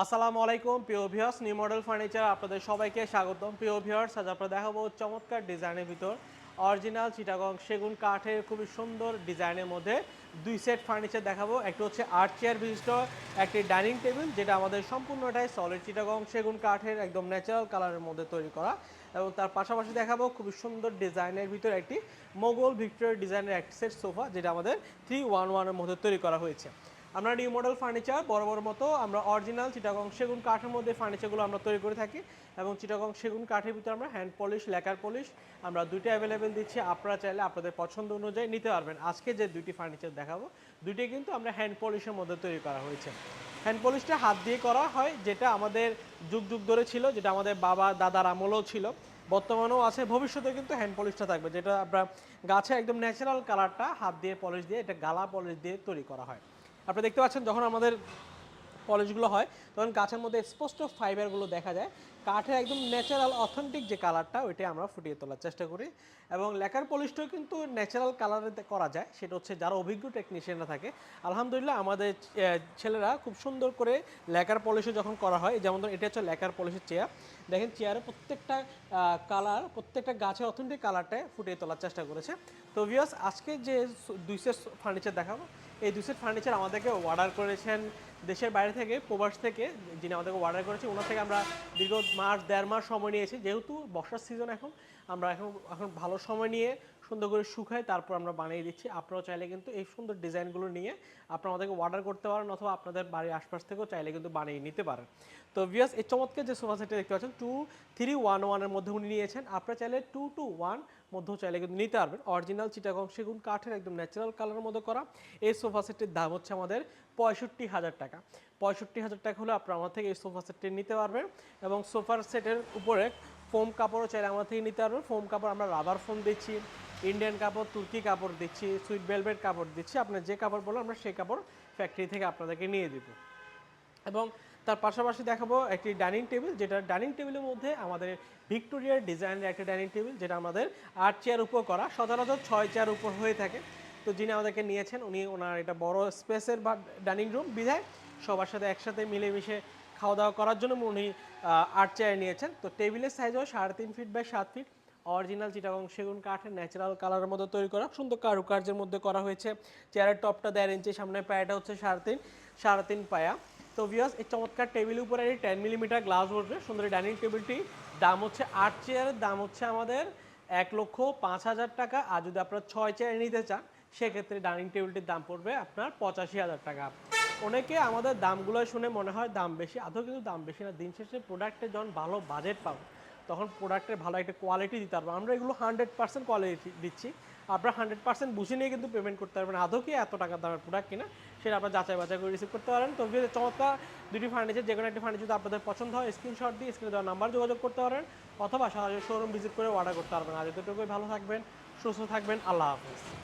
আসসালামু আলাইকুম, প্রিয় ভিউয়ার্স নিউ মডেল ফার্নিচার আপনাদের সবাইকে স্বাগতম। প্রিয় ভিউয়ার্স আজ আপনারা দেখাবো চমৎকার ডিজাইনের ভিতর। অরিজিনাল চিটাগং সেগুন কাঠের খুবই সুন্দর ডিজাইনের মধ্যে দুই সেট ফার্নিচার দেখাবো। একটা হচ্ছে আর্ট চেয়ার বিশিষ্ট একটি ডাইনিং টেবিল যেটা আমাদের সম্পূর্ণটাই সলিড চিটাগং সেগুন কাঠের একদম ন্যাচারাল কালারের মধ্যে তৈরি করা। এবং তার পাশাপাশি দেখাবো খুবই সুন্দর ডিজাইনের ভিতর একটি মোগল ভিক্টোরিয়া ডিজাইনের একটি সেট সোফা যেটা আমাদের থ্রি ওয়ান ওয়ানের মধ্যে তৈরি করা হয়েছে। আমরা নিউ মডেল ফার্নিচার বড় বড় মতো আমরা অরিজিনাল চিটাগং সেগুন কাঠের মধ্যে ফার্নিচারগুলো আমরা তৈরি করে থাকি এবং চিটাগং সেগুন কাঠের ভিতরে আমরা হ্যান্ড পলিশ লেকার পলিশ আমরা দুইটা অ্যাভেলেবেল দিচ্ছি। আপনারা চাইলে আপনাদের পছন্দ অনুযায়ী নিতে পারবেন। আজকে যে দুইটি ফার্নিচার দেখাবো, দুইটি কিন্তু আমরা হ্যান্ড পলিশের মধ্যে তৈরি করা হয়েছে। হ্যান্ড পলিশটা হাত দিয়ে করা হয়, যেটা আমাদের যুগ যুগ ধরে ছিল, যেটা আমাদের বাবা, দাদার আমলেও ছিল। বর্তমানেও আছে, ভবিষ্যতে কিন্তু হ্যান্ড পলিশটা থাকবে, যেটা আমরা গাছে একদম ন্যাচারাল কালারটা হাত দিয়ে পলিশ দিয়ে, এটা গালা পলিশ দিয়ে তৈরি করা হয়। আপনারা দেখতে পাচ্ছেন যখন আমাদের পলিশগুলো হয়, তখন গাছের মধ্যে স্পষ্ট ফাইবারগুলো দেখা যায়। কাঠের একদম ন্যাচারাল অথেন্টিক যে কালারটা ওইটাই আমরা ফুটিয়ে তোলার চেষ্টা করি। এবং লেকার পলিশটাও কিন্তু ন্যাচারাল কালারে করা যায়। সেটা হচ্ছে যারা অভিজ্ঞ টেকনিশিয়ানরা থাকে, আলহামদুলিল্লাহ আমাদের ছেলেরা খুব সুন্দর করে লেকার পলিশও যখন করা হয়, যেমন ধরুন এটা হচ্ছে লেকার পলিশের চেয়ার দেখেন চেয়ারে প্রত্যেকটা কালার প্রত্যেকটা গাছের অথেন্টিক কালারটায় ফুটিয়ে তোলার চেষ্টা করেছে। তো ভিউয়ার্স আজকে যে দুই সেট ফার্নিচার দেখাবো এই দুসেট ফার্নিচার আমাদেরকে অর্ডার করেছেন দেশের বাইরে থেকে, প্রবাস থেকে, যিনি আমাদেরকে অর্ডার করেছে ওনার থেকে আমরা দীর্ঘ মাস, দেড় মাস সময় নিয়েছি। যেহেতু বর্ষার সিজন এখন, আমরা এখন এখন ভালো সময় নিয়ে সুন্দর করে শুকায়, তারপর আমরা বানিয়ে দিচ্ছি। আপনারাও চাইলে কিন্তু এই সুন্দর ডিজাইনগুলো নিয়ে আপনারা আমাদেরকে অর্ডার করতে পারেন অথবা আপনাদের বাড়ির আশপাশ থেকেও চাইলে কিন্তু বানিয়ে নিতে পারেন। তো ভিয়াস এই চমৎকার যে সোফা সেটটা দেখতে পাচ্ছেন টু থ্রি ওয়ান ওয়ানের মধ্যে উনি নিয়েছেন। আপনারা চাইলে টু টু ওয়ান মধ্যেও চাইলে কিন্তু নিতে পারবেন। অরিজিনাল চিটাগং সেগুন কাঠের একদম ন্যাচারাল কালারের মধ্যে করা। এই সোফা সেটটির দাম হচ্ছে আমাদের পঁয়ষট্টি হাজার টাকা। পঁয়ষট্টি হাজার টাকা হলে আপনারা আমার থেকে এই সোফা সেটটি নিতে পারবেন এবং সোফার সেটের উপরে ফোম কাপড়ও চাইলে আমার থেকে নিতে পারবেন। ফোম কাপড় আমরা রাবার ফোম দিচ্ছি। ইন্ডিয়ান কাপড় তুর্কি কাপড় দিচ্ছি সুইট ভেলভেট কাপড় দিচ্ছি, আপনার যে কাপড় বলো আমরা সেই কাপড় ফ্যাক্টরি থেকে আপনাদেরকে নিয়ে দিব। এবং তার পাশাপাশি দেখাবো একটি ডাইনিং টেবিল যেটা ডাইনিং টেবিলের মধ্যে আমাদের ভিক্টোরিয়ার ডিজাইনের একটা ডাইনিং টেবিল যেটা আমাদের আট চেয়ার উপর করা সচরাচর ছয় চেয়ার উপর হয়ে থাকে। তো যিনি আমাদেরকে নিয়েছেন, উনি ওনার এটা বড় স্পেসের বা ডাইনিং রুম বিধায় সবার সাথে একসাথে মিলেমিশে খাওয়া দাওয়া করার জন্য উনি আট চেয়ার নিয়েছেন। তো টেবিলের সাইজ হয় সাড়ে তিন ফিট বাই সাত ফিট অরিজিনাল চিটাগং সেগুন কাঠের ন্যাচারাল কালারের মধ্যে তৈরি করা সুন্দর কারুকার্যের মধ্যে করা হয়েছে। চেয়ারের টপটা দেড় ইঞ্চি সামনে পায়াটা হচ্ছে সাড়ে তিন সাড়ে তিন পায়া। তো ভিউয়ার্স এই চমৎকার টেবিলের উপরে এই টেন মিলিমিটার গ্লাস বসবে, সুন্দর ডাইনিং টেবিলটি দাম হচ্ছে আট চেয়ারের দাম হচ্ছে আমাদের এক লক্ষ পাঁচ হাজার টাকা। আর যদি আপনার ছয় চেয়ার নিতে চান, সেক্ষেত্রে ডাইনিং টেবিলটির দাম পড়বে আপনার পঁচাশি হাজার টাকা। অনেকে আমাদের দামগুলো শুনে মনে হয় দাম বেশি, আদৌ কিন্তু দাম বেশি না। দিন শেষে প্রোডাক্টে যখন ভালো বাজেট পাবো তখন প্রোডাক্টের ভালো একটা কোয়ালিটি দিতে পারব। আমরা এগুলো হান্ড্রেড পার্সেন্ট কোয়ালিটি দিচ্ছি। আপনারা হান্ড্রেড পার্সেন্ট বুঝে নিয়ে কিন্তু পেমেন্ট করতে পারবেন। আদৌ কি এত টাকা দামের প্রোডাক্ট কিনা, সেটা আপনারা যাচাই বাছাই করে রিসিভ করতে পারেন। তো চমৎকার দুটি ফার্নিচার যে কোনো একটি ফার্নিচার যদি আপনাদের পছন্দ হয় স্ক্রিনশট দিয়ে স্ক্রিনে দেওয়ার নাম্বার যোগাযোগ করতে পারেন, অথবা সরাসরি শোরুম ভিজিট করে অর্ডার করতে পারবেন। আজ এতটুকুই, ভালো থাকবেন, সুস্থ থাকবেন, আল্লাহ হাফিজ।